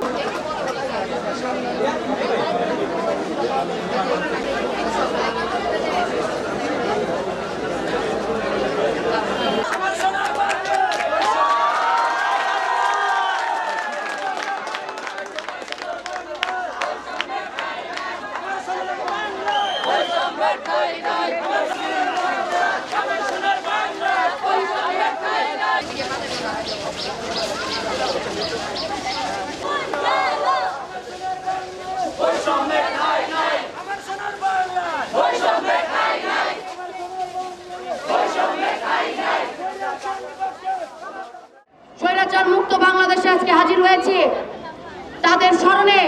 Thank you. স্বৈরাচার মুক্ত বাংলাদেশে আজকে হাজির হয়েছি। তাদের স্মরণে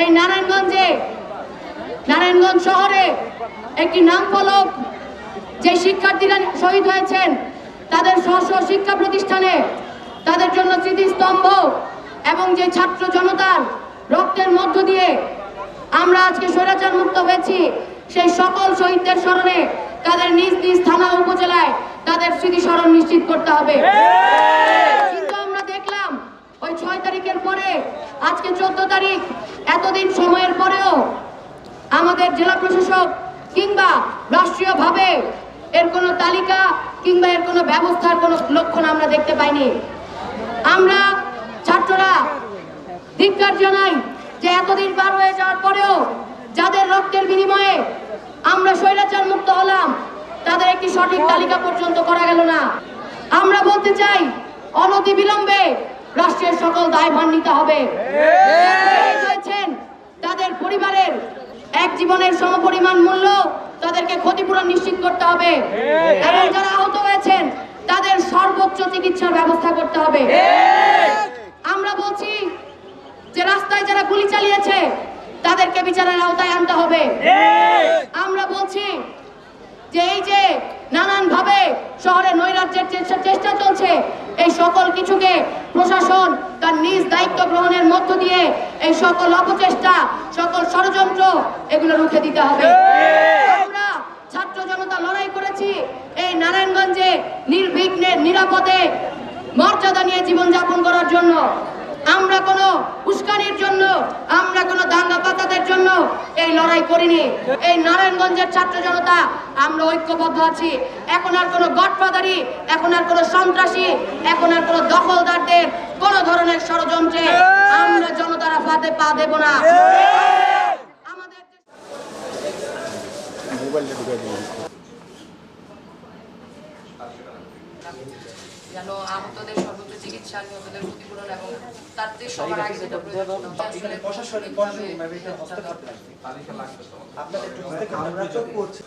এই নারায়ণগঞ্জে, নারায়ণগঞ্জ শহরে একটি নাম ফলক যে শিক্ষার্থীরা শহীদ হয়েছেন, তাদের স্ব শিক্ষা প্রতিষ্ঠানে তাদের জন্য স্মৃতিস্তম্ভ এবং যে ছাত্র জনতার রক্তের মধ্য দিয়ে আমরা আজকে স্বৈরাচার মুক্ত হয়েছি, সেই সকল শহীদদের স্মরণে তাদের নিজ নিজ থানা, উপজেলায় তাদের স্মৃতি স্মরণ নিশ্চিত করতে হবে। তারিখের পরে, আজকে চোদ্দ তারিখ, এতদিন সময়ের পরেও আমাদের জেলা প্রশাসক কিংবা রাষ্ট্রীয়ভাবে এর কোনো তালিকা কিংবা এর কোনো ব্যবস্থার কোনো লক্ষণ আমরা দেখতে পাইনি। আমরা ছাত্ররা ধিক্কার জানাই যে এতদিন পার হয়ে যাওয়ার পরেও যাদের রক্তের বিনিময়ে আমরা স্বৈরাচার মুক্ত হলাম, তাদের একটি সঠিক তালিকা পর্যন্ত করা গেল না। আমরা বলতে চাই অনতি বিলম্বে রাষ্ট্রের সকল দায়ভার নিতে হবে। তাদের পরিবারের এক জীবনের সমপরিমাণ মূল্য তাদেরকে ক্ষতিপূরণ নিশ্চিত করতে হবে। এবং যারা আহত হয়েছেন, তাদের সর্বোচ্চ চিকিৎসার ব্যবস্থা করতে হবে। আমরা বলছি যে রাস্তায় যারা গুলি চালিয়েছে, তাদেরকে বিচারের আওতায় আনতে হবে। আমরা বলছি যে এই যে নানান ভাবে শহরে নৈরাজ্যের চেষ্টা চলছে, এই সকল কিছুকে প্রশাসন তার নিজ দায়িত্ব গ্রহণের মধ্য দিয়ে এই সকল অপচেষ্টা, সকল ষড়যন্ত্র এগুলো রুখে দিতে হবে। আমরা ছাত্র জনতা লড়াই করেছি এই নারায়ণগঞ্জে নির্বিঘ্নে, নিরাপদে মর্যাদা নিয়ে জীবনযাপন করার জন্য। আমরা কোনো উস্কানির জন্য, আমরা কোনো দাঙ্গা এই লড়াই করিনি। এই নারায়ণগঞ্জের ছাত্র জনতা, আমরা ঐক্যবদ্ধ আছি। এখন আর কোনো গডফাদারি, এখন আর কোনো সন্ত্রাসী, এখন আর কোনো দখলদারদের কোনো ধরনের ষড়যন্ত্রে আমরা জনতারা ফাতে পা দেব না। আমাদের যেন আহতদের সর্বোচ্চ চিকিৎসা নিহতদের ক্ষতিপূরণ এবং তার যে সবার আগে যেটা প্রশাসনিকভাবে আমরা তো করছি।